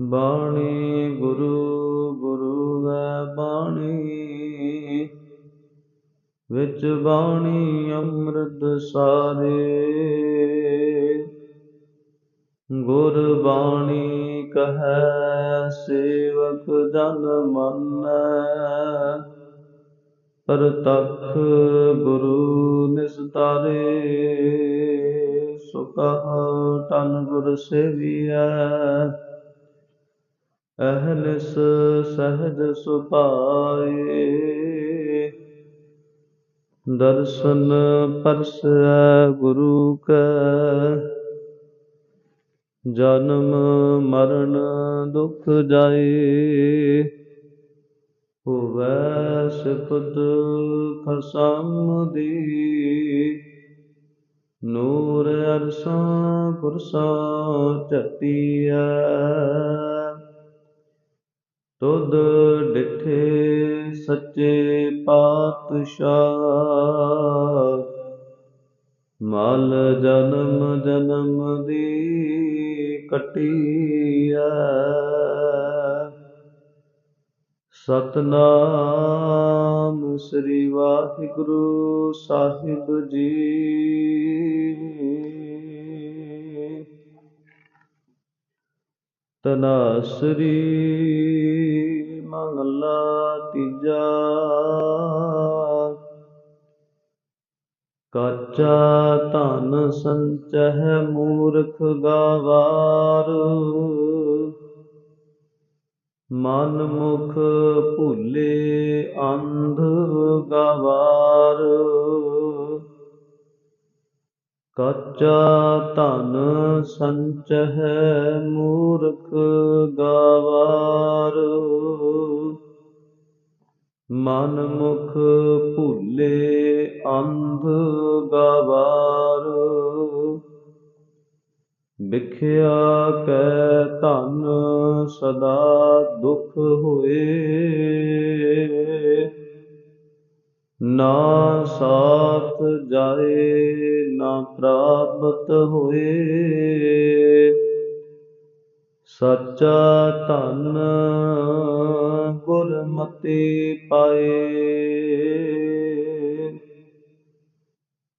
ਬਾਣੀ ਗੁਰੂ ਗੁਰੂ ਹੈ ਬਾਣੀ। ਵਿੱਚ ਬਾਣੀ ਅੰਮ੍ਰਿਤ ਸਾਰੇ। ਗੁਰ ਬਾਣੀ ਕਹੈ, ਸੇਵਕ ਜਨ ਮੰਨੈ। ਪਰਤਖ ਗੁਰੂ ਨਿਸਤਾਰੇ ਸੁਕਹ ਤਨ ਗੁਰ ਸੇਵੀਐ। ਅਹਨਿਸ ਸਹਜ ਸੁਭਾਏ। ਦਰਸ਼ਨ ਪਰਸੈ ਗੁਰੂ ਕੈ। ਜਨਮ ਮਰਨ ਦੁਖ ਜਾਏ। ਹੋਵੈ ਸਿਫਤ ਖਸਮ ਦੀ। ਨੂਰ ਅਰਸਾਂ ਕੁਰਸਾਂ ਝਤੀਐ ਤੁਧ ਡਿਠੇ ਸੱਚੇ ਪਾਤਸ਼ਾਹ। ਮਲ ਜਨਮ ਜਨਮ ਦੀ ਕਟਿਆ ਸਤਨਾਮ ਸ੍ਰੀ ਵਾਹਿਗੁਰੂ ਸਾਹਿਬ ਜੀ। ਤਨਾਸਰੀ ਮੰਗਲਾ ਤੀਜਾ। ਕਾਚਾ ਧਨ ਸੰਚਹਿ ਮੂਰਖ ਗਾਵਾਰ। ਮਨ ਮੁਖ ਭੁੱਲੇ ਅੰਧ ਗਵਾਰ। ਕੱਚਾ ਧਨ ਸੰਚ ਹੈ ਮੂਰਖ ਗਵਾਰ। ਮਨ ਮੁਖ ਭੂਲੇ ਅੰਧ ਗਵਾਰ। ਵਿਖਿਆ ਕੈ ਧਨ ਸਦਾ ਦੁਖ ਹੋਏ। ਨਾ ਸਾਥ ਜਾਏ, ਨਾ ਪ੍ਰਾਪਤ ਹੋਏ। ਸੱਚਾ ਧਨ ਗੁਰਮਤੀ ਪਾਏ।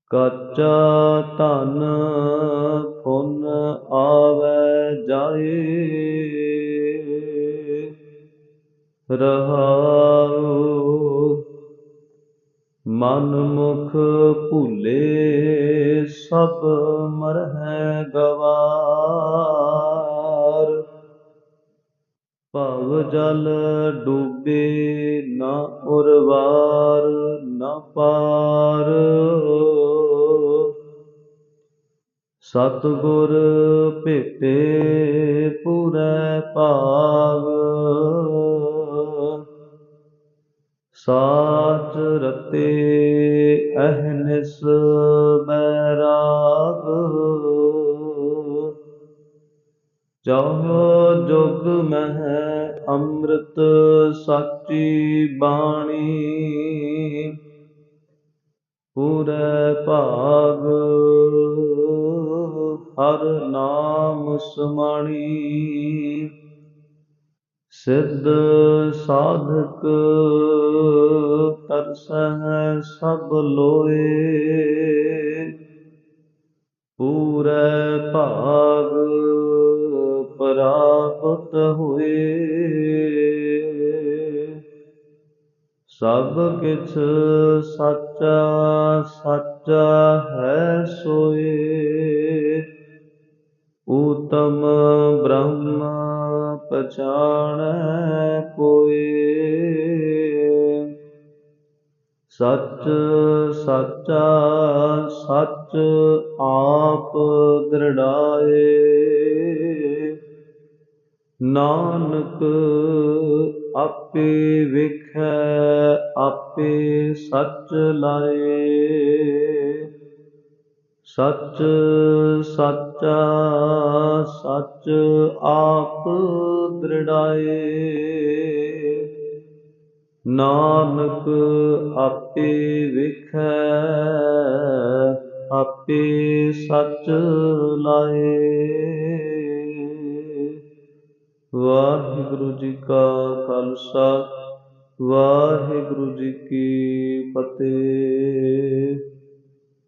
ਕੱਚਾ ਧਨ ਫੁਨ ਆਵੈ ਜਾਏ। ਰਹਾਉ ਮਨ ਮੁਖ ਭੂਲੇ ਸਭ ਮਰਹਿ ਗਵਾਰ। ਭਵ ਜਲ ਡੂਬੇ ਨਾ ਉਰਵਾਰ, ਨਾ ਪਾਰ। ਸਤਿਗੁਰ ਭੇਟੇ ਪੂਰੈ ਭਾਗ ਸਾਚ ਰਤੇ ਅਹਨਿਸ ਬੈਰਾਗ ਚਾਹੋ ਜੁਗ ਮਹਿ ਅੰਮ੍ਰਿਤ ਸਾਚੀ ਬਾਣੀ। ਪੂਰੈ ਭਾਗ ਹਰ ਨਾਮ ਸਮਾਣੀ। ਸਿੱਧ ਸਾਧਕ ਤਰਸਹਿ ਸਭ ਲੋਏ। ਪੂਰੈ ਭਾਗ ਪ੍ਰਾਪਤ ਹੋਏ। ਸਭ ਕਿਛ ਸੱਚਾ ਸੱਚਾ ਹੈ ਸੋਏ। ਊਤਮ ਬ੍ਰਹਮ ਪਛਾਣੈ ਕੋਏ ਸੱਚ ਸੱਚਾ ਸੱਚ ਆਪ ਦ੍ਰਿੜਾਏ। ਨਾਨਕ ਆਪੇ ਵੇਖੈ ਆਪੇ ਸੱਚ ਲਾਏ। ਸੱਚ ਸੱਚਾ, ਸੱਚ ਆਪ ਦ੍ਰਿੜਾਏ। ਨਾਨਕ ਆਪੇ ਵੇਖੈ, ਆਪੇ ਸੱਚ ਲਾਏ। ਵਾਹਿਗੁਰੂ ਜੀ ਕਾ ਖਾਲਸਾ, ਵਾਹਿਗੁਰੂ ਜੀ ਕੀ ਫਤਿਹ।